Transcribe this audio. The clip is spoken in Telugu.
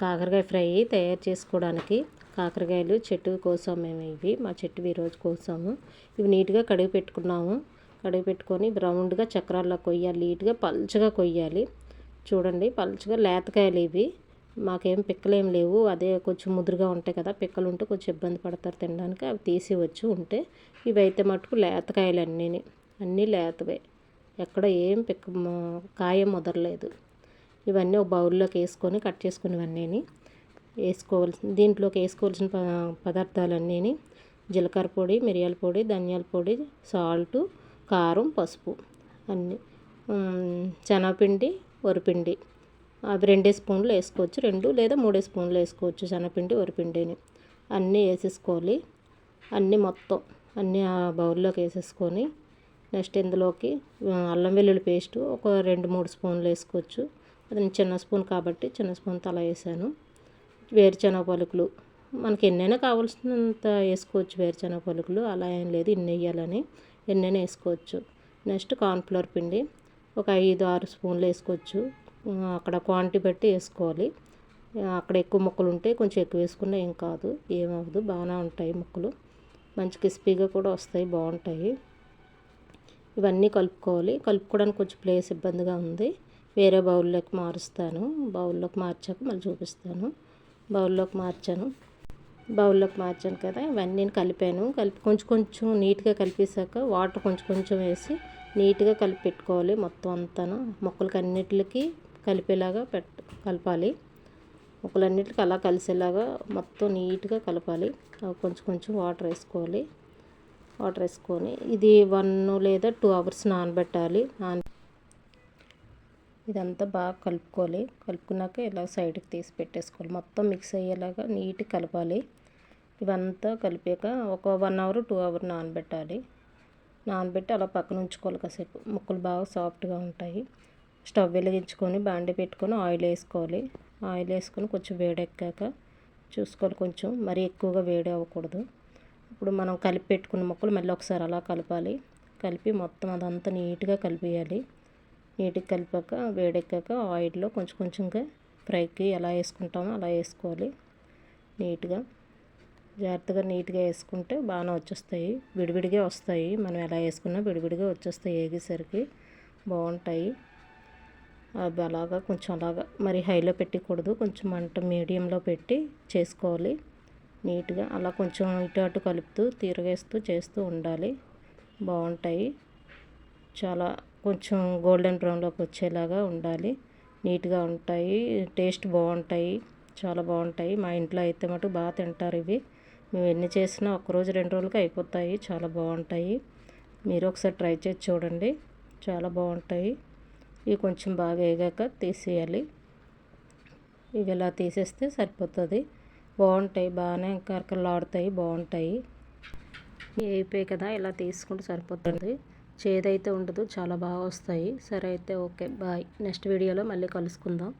కాకరకాయ ఫ్రై తయారు చేసుకోవడానికి కాకరకాయలు చెట్టు కోసాము మేము ఇవి. మా చెట్టు ఈరోజు కోసాము. ఇవి నీట్గా కడిగి పెట్టుకున్నాము. కడిగి పెట్టుకొని రౌండ్గా చక్రాల్లో కొయ్యాలి. నీట్గా పల్చగా కొయ్యాలి. చూడండి పల్చగా లేతకాయలు ఇవి. మాకేం పిక్కలేం లేవు. అదే కొంచెం ముదురుగా ఉంటాయి కదా పిక్కలు ఉంటే కొంచెం ఇబ్బంది పడతారు తినడానికి. అవి తీసివచ్చు ఉంటే. ఇవి అయితే మటుకు లేతకాయలు అన్నీ అన్నీ లేతవే. ఎక్కడ ఏం పిక్క కాయ ముదరలేదు. ఇవన్నీ ఒక బౌల్లోకి వేసుకొని కట్ చేసుకునేవన్నీ వేసుకోవాల్సిన దీంట్లోకి వేసుకోవాల్సిన ప పదార్థాలన్నీ జీలకర్ర పొడి మిరియాల పొడి ధనియాల పొడి సాల్టు కారం పసుపు అన్నీ శనగపిండి వరిపిండి. అవి రెండే స్పూన్లు వేసుకోవచ్చు రెండు లేదా మూడే స్పూన్లు వేసుకోవచ్చు శనగపిండి వరిపిండిని. అన్నీ వేసేసుకోవాలి. అన్నీ మొత్తం అన్నీ ఆ బౌల్లోకి వేసేసుకొని నెక్స్ట్ ఇందులోకి అల్లం వెల్లుల్లి పేస్ట్ ఒక రెండు మూడు స్పూన్లు వేసుకోవచ్చు. అది చిన్న స్పూన్ కాబట్టి చిన్న స్పూన్ తల వేసాను. వేరుశనగ పలుకులు మనకి ఎన్నైనా కావాల్సినంత వేసుకోవచ్చు వేరుశనగ పలుకులు. అలా ఏం లేదు ఇన్ని వేయాలని ఎన్నైనా వేసుకోవచ్చు. నెక్స్ట్ కార్న్ఫ్లవర్ పిండి ఒక ఐదు ఆరు స్పూన్లు వేసుకోవచ్చు. అక్కడ క్వాంటిటీ బట్టి వేసుకోవాలి. అక్కడ ఎక్కువ ముక్కలు ఉంటే కొంచెం ఎక్కువ వేసుకున్నా ఏం కాదు ఏమవ్వదు బాగానే ఉంటాయి ముక్కలు. మంచి క్రిస్పీగా కూడా వస్తాయి బాగుంటాయి. ఇవన్నీ కలుపుకోవాలి. కలుపుకోవడానికి కొంచెం ప్లేస్ ఇబ్బందిగా ఉంది. వేరే బౌల్లోకి మారుస్తాను. బౌల్లోకి మార్చాక మళ్ళీ చూపిస్తాను. బౌల్లోకి మార్చాను. బౌల్లోకి మార్చాను కదా ఇవన్నీ కలిపాను. కలిపి కొంచెం కొంచెం నీట్గా కలిపేసాక వాటర్ కొంచెం కొంచెం వేసి నీట్గా కలిపి పెట్టుకోవాలి మొత్తం అంతాను. మొక్కలకి అన్నిటికి కలిపేలాగా పెట్ కలపాలి. మొక్కలన్నిటికి అలా కలిసేలాగా మొత్తం నీట్గా కలపాలి. కొంచెం కొంచెం వాటర్ వేసుకోవాలి. వాటర్ వేసుకొని ఇది వన్ లేదా టూ అవర్స్ నానబెట్టాలి. నాన ఇదంతా బాగా కలుపుకోవాలి. కలుపుకున్నాక ఇలా సైడ్కి తీసి పెట్టేసుకోవాలి. మొత్తం మిక్స్ అయ్యేలాగా నీట్గా కలపాలి. ఇవంతా కలిపాక ఒక వన్ అవర్ టూ అవర్ నానబెట్టాలి. నానబెట్టి అలా పక్కన ఉంచుకోవాలి కాసేపు. ముక్కలు బాగా సాఫ్ట్గా ఉంటాయి. స్టవ్ వెలిగించుకొని బాండి పెట్టుకొని ఆయిల్ వేసుకోవాలి. ఆయిల్ వేసుకొని కొంచెం వేడెక్కాక చూసుకోవాలి కొంచెం. మరీ ఎక్కువగా వేడి అవ్వకూడదు. ఇప్పుడు మనం కలిపి పెట్టుకున్న ముక్కలు మళ్ళీ ఒకసారి అలా కలపాలి. కలిపి మొత్తం అదంతా నీట్గా కలిపేయాలి. నీట్గా కలిపాక వేడెక్కాక ఆయిల్లో కొంచెం కొంచెంగా ఫ్రైకి ఎలా వేసుకుంటామో అలా వేసుకోవాలి నీట్గా. జాగ్రత్తగా నీట్గా వేసుకుంటే బాగానే వచ్చేస్తాయి. విడివిడిగా వస్తాయి. మనం ఎలా వేసుకున్నా విడివిడిగా వచ్చేస్తాయి వేగేసరికి. బాగుంటాయి. అవి అలాగా కొంచెం అలాగా మరి హైలో పెట్టకూడదు. కొంచెం మంట మీడియంలో పెట్టి చేసుకోవాలి. నీట్గా అలా కొంచెం ఇటు అటు కలుపుతూ తిరగేస్తూ చేస్తూ ఉండాలి. బాగుంటాయి. చాలా కొంచెం గోల్డెన్ బ్రౌన్లోకి వచ్చేలాగా ఉండాలి. నీట్గా ఉంటాయి టేస్ట్ బాగుంటాయి చాలా బాగుంటాయి. మా ఇంట్లో అయితే మటు బాగా తింటారు ఇవి. మేము ఎన్ని చేసినా ఒక్కరోజు రెండు రోజులకి అయిపోతాయి చాలా బాగుంటాయి. మీరు ఒకసారి ట్రై చేసి చూడండి. చాలా బాగుంటాయి. ఇవి కొంచెం బాగా వేగాక తీసేయాలి. ఇవి ఇలా తీసేస్తే సరిపోతుంది. బాగుంటాయి బాగానే కరకరలాడుతాయి బాగుంటాయి. అయిపోయాయి కదా ఇలా తీసుకుంటే సరిపోతుంది. చేదైతే ఉండదు చాలా బాగా వస్తాయి. సరే అయితే ఓకే బాయ్. నెక్స్ట్ వీడియోలో మళ్ళీ కలుసుకుందాం.